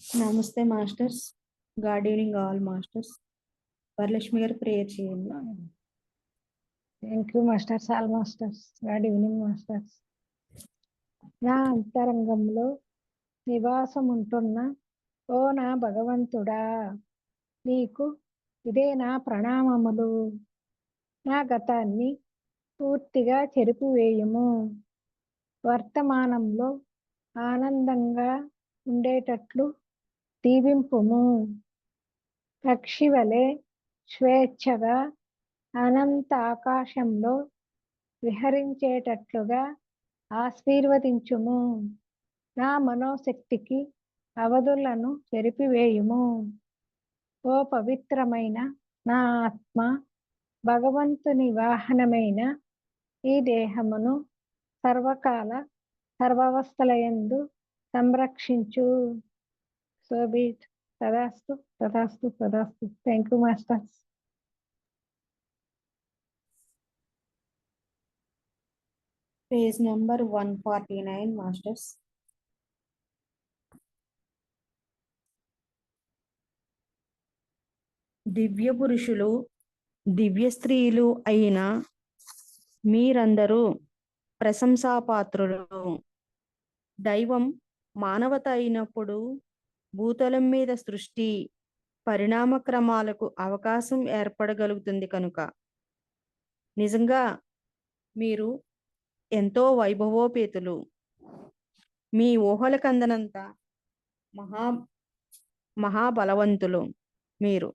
నమస్తే masters. Good evening all masters. Varalakshmi garu prayer చేయండి. Thank you masters all masters. Good evening masters. నా అంతరంగంలో నివాసం ఉంటున్న ఓ నా భగవంతుడా నీకు ఇదే నా ప్రణామములు. నా గతాన్ని పూర్తిగా చెరిపివేయము. వర్తమానంలో ఆనందంగా ఉండేటట్లు దీవింపుము పక్షివలే స్వేచ్ఛగా అనంత ఆకాశంలో విహరించేటట్లుగా ఆశీర్వదించుము. నా మనోశక్తికి అవధులను చెరిపివేయుము ఓ పవిత్రమైన నా ఆత్మ భగవంతుని వాహనమైన ఈ దేహమును సర్వకాల సర్వవస్థలయందు సంరక్షించు. సోబీట్ తదాస్తు తదాస్తు తదాస్తు thank you masters page number one forty nine masters దివ్య పురుషులు దివ్య స్త్రీలు అయిన మీరందరూ ప్రశంసాపాత్రులు. దైవం మానవత అయినప్పుడు భూతలం మీద సృష్టి పరిణామ క్రమాలకు అవకాశం ఏర్పడగలుగుతుంది కనుక. నిజంగా మీరు ఎంతో వైభవోపేతులు. మీ ఊహల కందనంత మహా మహాబలవంతులు మీరు.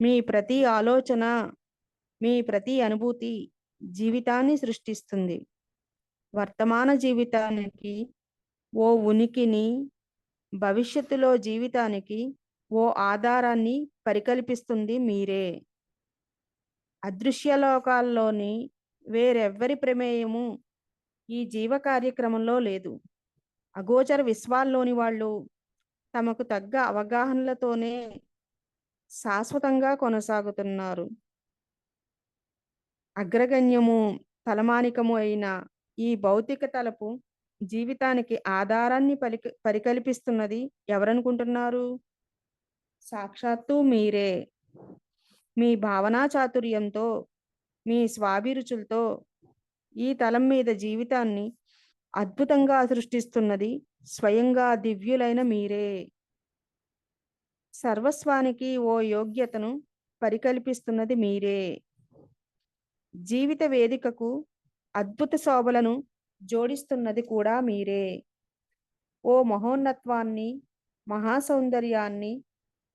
మీ ప్రతి ఆలోచన మీ ప్రతి అనుభూతి జీవితాన్ని సృష్టిస్తుంది. వర్తమాన జీవితానికి ఓ ఉనికిని భవిష్యత్తులో జీవితానికి ఓ ఆధారాన్ని పరికల్పిస్తుంది మీరే. అదృశ్య లోకాల్లోని వేరెవ్వరి ప్రమేయము ఈ జీవ కార్యక్రమంలో లేదు. అగోచర విశ్వాల్లోని వాళ్ళు తమకు తగ్గ అవగాహనలతోనే శాశ్వతంగా కొనసాగుతున్నారు. అగ్రగణ్యము తలమానికము అయిన ఈ భౌతిక తలపు జీవితానికి ఆధారాన్ని పలికి పరికల్పిస్తున్నది ఎవరనుకుంటున్నారు? సాక్షాత్తు మీరే. మీ భావనా చాతుర్యంతో మీ స్వాభిరుచులతో ఈ తలం మీద జీవితాన్ని అద్భుతంగా సృష్టిస్తున్నది స్వయంగా దివ్యులైన మీరే. సర్వస్వానికి ఓ యోగ్యతను పరికల్పిస్తున్నది మీరే. జీవిత వేదికకు అద్భుత శోభలను జోడిస్తున్నది కూడా మీరే. ఓ మహోన్నత్వాన్ని మహాసౌందర్యాన్ని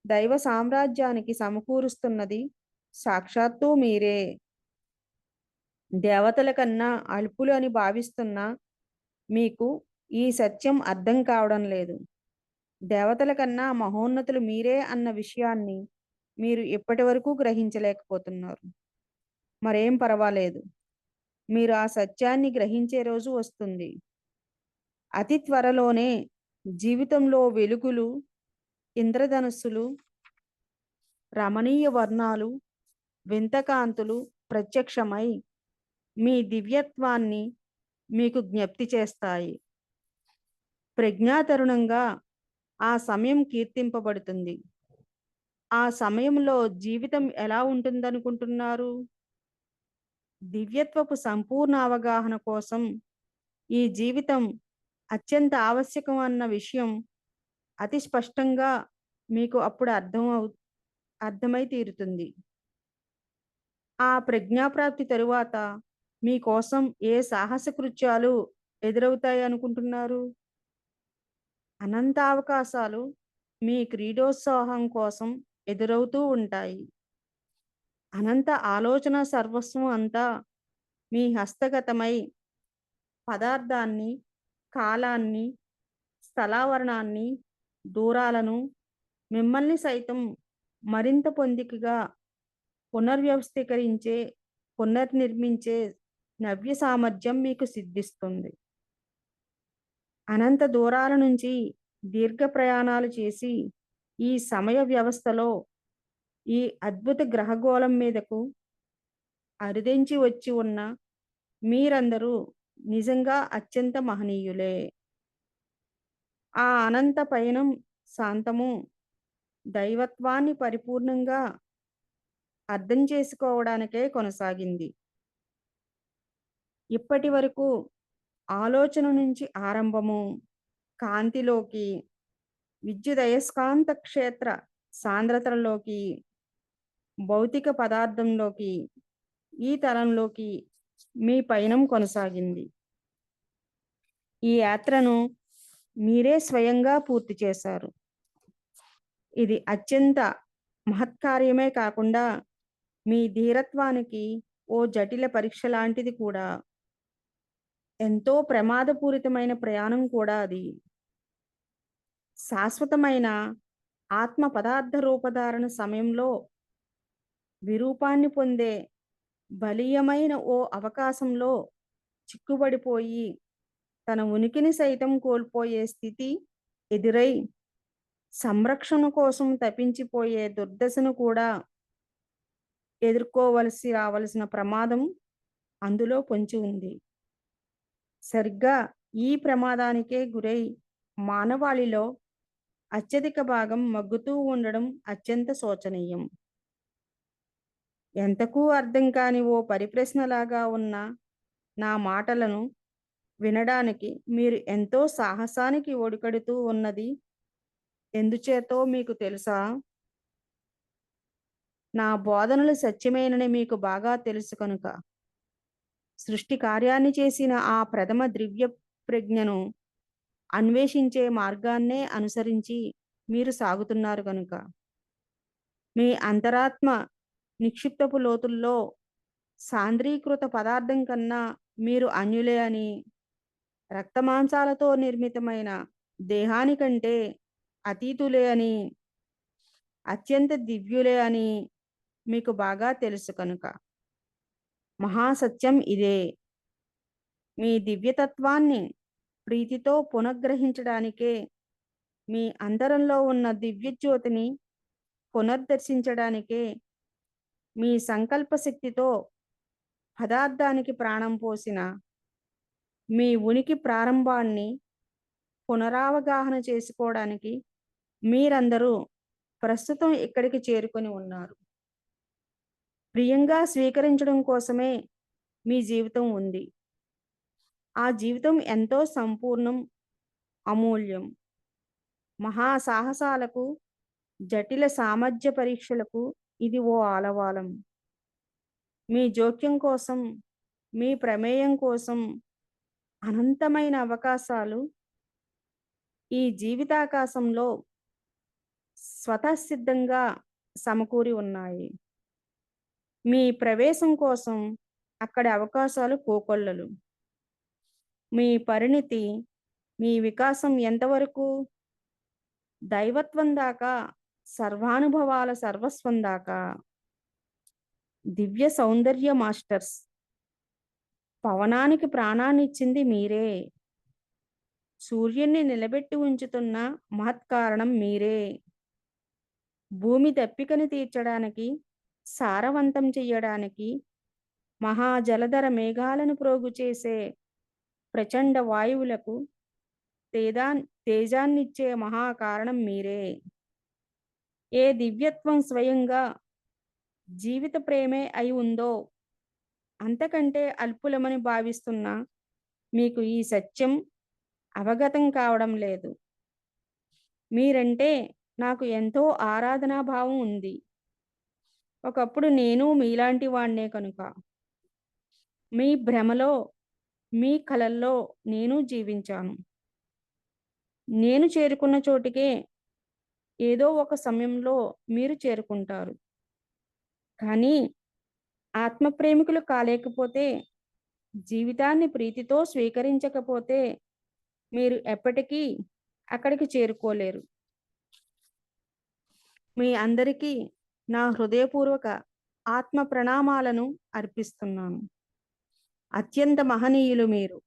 దైవ సామ్రాజ్యానికి సమకూరుస్తున్నది సాక్షాత్తు మీరే. దేవతల కన్నా అల్పులు అని భావిస్తున్న మీకు ఈ సత్యం అర్థం కావడం లేదు. దేవతల కన్నా మహోన్నతులు మీరే అన్న విషయాన్ని మీరు ఇప్పటి వరకు గ్రహించలేకపోతున్నారు. మరేం పర్వాలేదు. మీరు ఆ సత్యాన్ని గ్రహించే రోజు వస్తుంది. అతి త్వరలోనే జీవితంలో వెలుగులు ఇంద్రధనుస్సులు రమణీయ వర్ణాలు వింతకాంతులు ప్రత్యక్షమై మీ దివ్యత్వాన్ని మీకు జ్ఞప్తి చేస్తాయి. ప్రజ్ఞాతరుణంగా ఆ సమయం కీర్తింపబడుతుంది. ఆ సమయంలో జీవితం ఎలా ఉంటుందనుకుంటున్నారు? దివ్యత్వపు సంపూర్ణ అవగాహన కోసం ఈ జీవితం అత్యంత ఆవశ్యకం అన్న విషయం అతి స్పష్టంగా మీకు అప్పుడు అర్థం అవు అర్థమై తీరుతుంది. ఆ ప్రజ్ఞాప్రాప్తి తరువాత మీకోసం ఏ సాహస కృత్యాలు ఎదురవుతాయి అనుకుంటున్నారు? అనంత అవకాశాలు మీ క్రీడోత్సాహం కోసం ఎదురవుతూ ఉంటాయి. అనంత ఆలోచన సర్వస్వం అంతా మీ హస్తగతమై పదార్థాన్ని కాలాన్ని స్థలావరణాన్ని దూరాలను మిమ్మల్ని సైతం మరింత పొందికగా పునర్వ్యవస్థీకరించే పునర్నిర్మించే నవ్య సామర్థ్యం మీకు సిద్ధిస్తుంది. అనంత దూరాల నుంచి దీర్ఘ ప్రయాణాలు చేసి ఈ సమయ వ్యవస్థలో ఈ అద్భుత గ్రహగోళం మీదకు అరుదించి వచ్చి ఉన్న మీరందరూ నిజంగా అత్యంత మహనీయులే. ఆ అనంత పయనం శాంతము దైవత్వాన్ని పరిపూర్ణంగా అర్థం చేసుకోవడానికే కొనసాగింది. ఇప్పటి వరకు ఆలోచన నుంచి ఆరంభము కాంతిలోకి విద్యుదయస్కాంత క్షేత్ర సాంద్రతలోకి భౌతిక పదార్థంలోకి ఈ తలంలోకి మీ పయనం కొనసాగింది. ఈ యాత్రను మీరే స్వయంగా పూర్తి చేశారు. ఇది అత్యంత మహత్కార్యమే కాకుండా మీ ధీరత్వానికి ఓ జటిల పరీక్ష లాంటిది కూడా. ఎంతో ప్రమాదపూరితమైన ప్రయాణం కూడా అది. శాశ్వతమైన ఆత్మ పదార్థ రూపధారణ సమయంలో విరూపాన్ని పొందే బలీయమైన ఓ అవకాశంలో చిక్కుబడిపోయి తన ఉనికిని సైతం కోల్పోయే స్థితి ఎదురై సంరక్షణ కోసం తప్పించిపోయే దుర్దశను కూడా ఎదుర్కోవలసి రావలసిన ప్రమాదం అందులో పొంచి ఉంది. సరిగ్గా ఈ ప్రమాదానికే గురై మానవాళిలో అత్యధిక భాగం మగ్గుతూ ఉండడం అత్యంత శోచనీయం. ఎంతకూ అర్థం కాని ఓ పరిప్రశ్నలాగా ఉన్న నా మాటలను వినడానికి మీరు ఎంతో సాహసానికి ఒడికడుతూ ఉన్నది ఎందుచేతో మీకు తెలుసా? నా బోధనలు సత్యమేనని మీకు బాగా తెలుసు కనుక. సృష్టి కార్యాన్ని చేసిన ఆ ప్రథమ ద్రివ్య ప్రజ్ఞను అన్వేషించే మార్గాన్నే అనుసరించి మీరు సాగుతున్నారు కనుక. మీ అంతరాత్మ నిక్షిప్తపు లోతుల్లో సాంద్రీకృత పదార్థం కన్నా మీరు అన్యులే అని రక్తమాంసాలతో నిర్మితమైన దేహానికంటే అతీతులే అని అత్యంత దివ్యులే అని మీకు బాగా తెలుసు కనుక. మహాసత్యం ఇదే. మీ దివ్యతత్వాన్ని ప్రీతితో పునఃగ్రహించడానికే మీ అందరంలో ఉన్న దివ్యజ్యోతిని పునర్దర్శించడానికే మీ సంకల్ప శక్తితో పదార్థానికి ప్రాణం పోసిన మీ ఉనికి ప్రారంభాన్ని పునరావగాహన చేసుకోవడానికి మీరందరూ ప్రస్తుతం ఇక్కడికి చేరుకొని ఉన్నారు. ప్రియంగా స్వీకరించడం కోసమే మీ జీవితం ఉంది. ఆ జీవితం ఎంతో సంపూర్ణం అమూల్యం. మహా సాహసాలకు జటిల సామర్థ్య పరీక్షలకు ఇది ఓ ఆలవాలం. మీ జోక్యం కోసం మీ ప్రమేయం కోసం అనంతమైన అవకాశాలు ఈ జీవితాకాశంలో స్వతసిద్ధంగా సమకూరి ఉన్నాయి. మీ ప్రవేశం కోసం అక్కడి అవకాశాలు కోకొల్లలు మీ పరిణితి మీ వికాసం ఎంతవరకు దైవత్వం దాకా సర్వానుభవాల సర్వస్వం దాకా. దివ్య సౌందర్య మాస్టర్స్. పవనానికి ప్రాణాన్ని ఇచ్చింది మీరే. సూర్యుణ్ణి నిలబెట్టి ఉంచుతున్న మహత్కారణం మీరే. భూమి దప్పికని తీర్చడానికి సారవంతం చెయ్యడానికి మహాజలధర మేఘాలను ప్రోగు చేసే ప్రచండ వాయువులకు తేదా తేజాన్నిచ్చే మహాకారణం మీరే. ఏ దివ్యత్వం స్వయంగా జీవిత ప్రేమే అయి ఉందో అంతకంటే అల్పులమని భావిస్తున్న మీకు ఈ సత్యం అవగతం కావడం లేదు. మీరంటే నాకు ఎంతో ఆరాధనా భావం ఉంది. ఒకప్పుడు నేను మీలాంటి వాణ్ణే కనుక. మీ భ్రమలో మీ కలల్లో నేను జీవించాను. నేను చేరుకున్న చోటికే ఏదో ఒక సమయంలో మీరు చేరుకుంటారు. కానీ ఆత్మ ప్రేమికులు కాలేకపోతే జీవితాన్ని ప్రీతితో స్వీకరించకపోతే మీరు ఎప్పటికీ అక్కడికి చేరుకోలేరు. మీ అందరికీ నా హృదయపూర్వక ఆత్మ ప్రణామాలను అర్పిస్తున్నాను. అత్యంత మహనీయులు మీరు.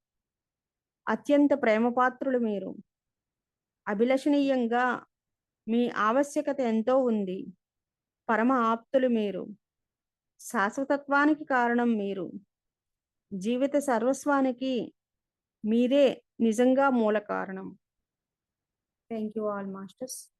అత్యంత ప్రేమపాత్రులు మీరు. అభిలషణీయంగా మీ ఆవశ్యకత ఎంతో ఉంది. పరమ ఆప్తులు మీరు. శాశ్వతత్వానికి కారణం మీరు. జీవిత సర్వస్వానికి మీరే నిజంగా మూల కారణం. Thank you all masters